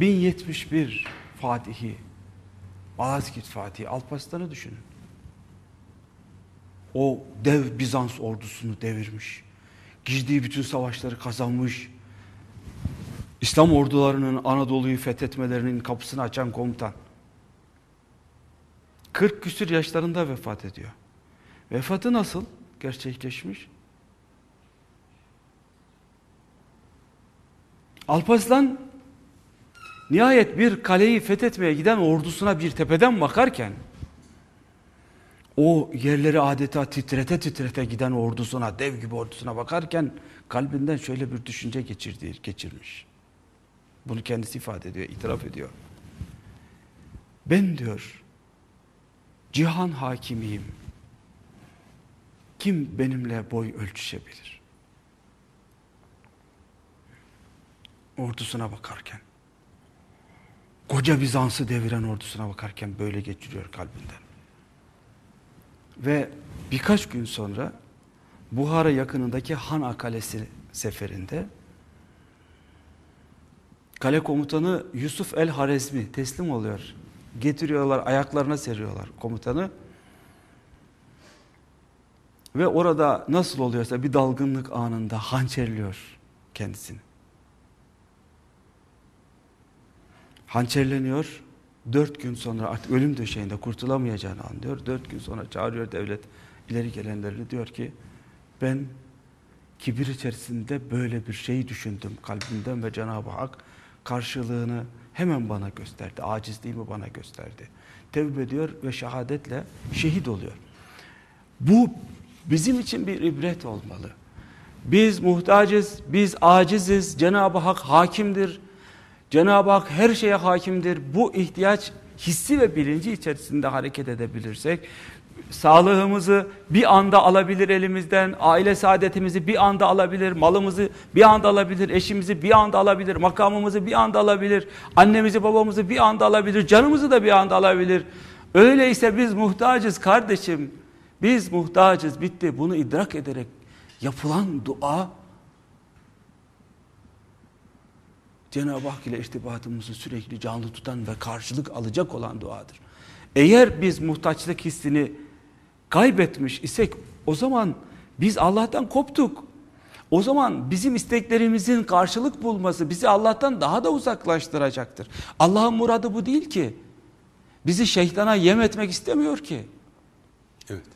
1071 Fatihi, Malazgirt Fatihi, Alparslan'ı düşünün. O dev Bizans ordusunu devirmiş. Girdiği bütün savaşları kazanmış. İslam ordularının Anadolu'yu fethetmelerinin kapısını açan komutan. 40 küsür yaşlarında vefat ediyor. Vefatı nasıl gerçekleşmiş? Alparslan nihayet bir kaleyi fethetmeye giden ordusuna bir tepeden bakarken o yerleri adeta titrete titrete giden ordusuna, dev gibi ordusuna bakarken kalbinden şöyle bir düşünce geçirdi, geçirmiş. Bunu kendisi ifade ediyor, itiraf ediyor. Ben diyor, cihan hakimiyim. Kim benimle boy ölçüşebilir? Ordusuna bakarken. Koca Bizans'ı deviren ordusuna bakarken böyle geçiriyor kalbinden. Ve birkaç gün sonra Buhara yakınındaki Han Kalesi seferinde kale komutanı Yusuf el Harezmi teslim oluyor. Getiriyorlar, ayaklarına seriyorlar komutanı. Ve orada nasıl oluyorsa bir dalgınlık anında hançerliyor kendisini. Hançerleniyor. Dört gün sonra artık ölüm döşeğinde kurtulamayacağını anlıyor. Dört gün sonra çağırıyor devlet ileri gelenlerini diyor ki ben kibir içerisinde böyle bir şey düşündüm kalbimden ve Cenab-ı Hak karşılığını hemen bana gösterdi. Acizliğimi bana gösterdi. Tevbe ediyor ve şehadetle şehit oluyor. Bu bizim için bir ibret olmalı. Biz muhtacız, biz aciziz. Cenab-ı Hak hakimdir. Cenab-ı Hak her şeye hakimdir. Bu ihtiyaç hissi ve bilinci içerisinde hareket edebilirsek sağlığımızı bir anda alabilir elimizden, aile saadetimizi bir anda alabilir, malımızı bir anda alabilir, eşimizi bir anda alabilir, makamımızı bir anda alabilir, annemizi babamızı bir anda alabilir, canımızı da bir anda alabilir. Öyleyse biz muhtacız kardeşim. Biz muhtacız bitti. Bunu idrak ederek yapılan dua Cenab-ı Hak ile irtibatımızı sürekli canlı tutan ve karşılık alacak olan duadır. Eğer biz muhtaçlık hissini kaybetmiş isek o zaman biz Allah'tan koptuk. O zaman bizim isteklerimizin karşılık bulması bizi Allah'tan daha da uzaklaştıracaktır. Allah'ın muradı bu değil ki. Bizi şeytana yem etmek istemiyor ki. Evet.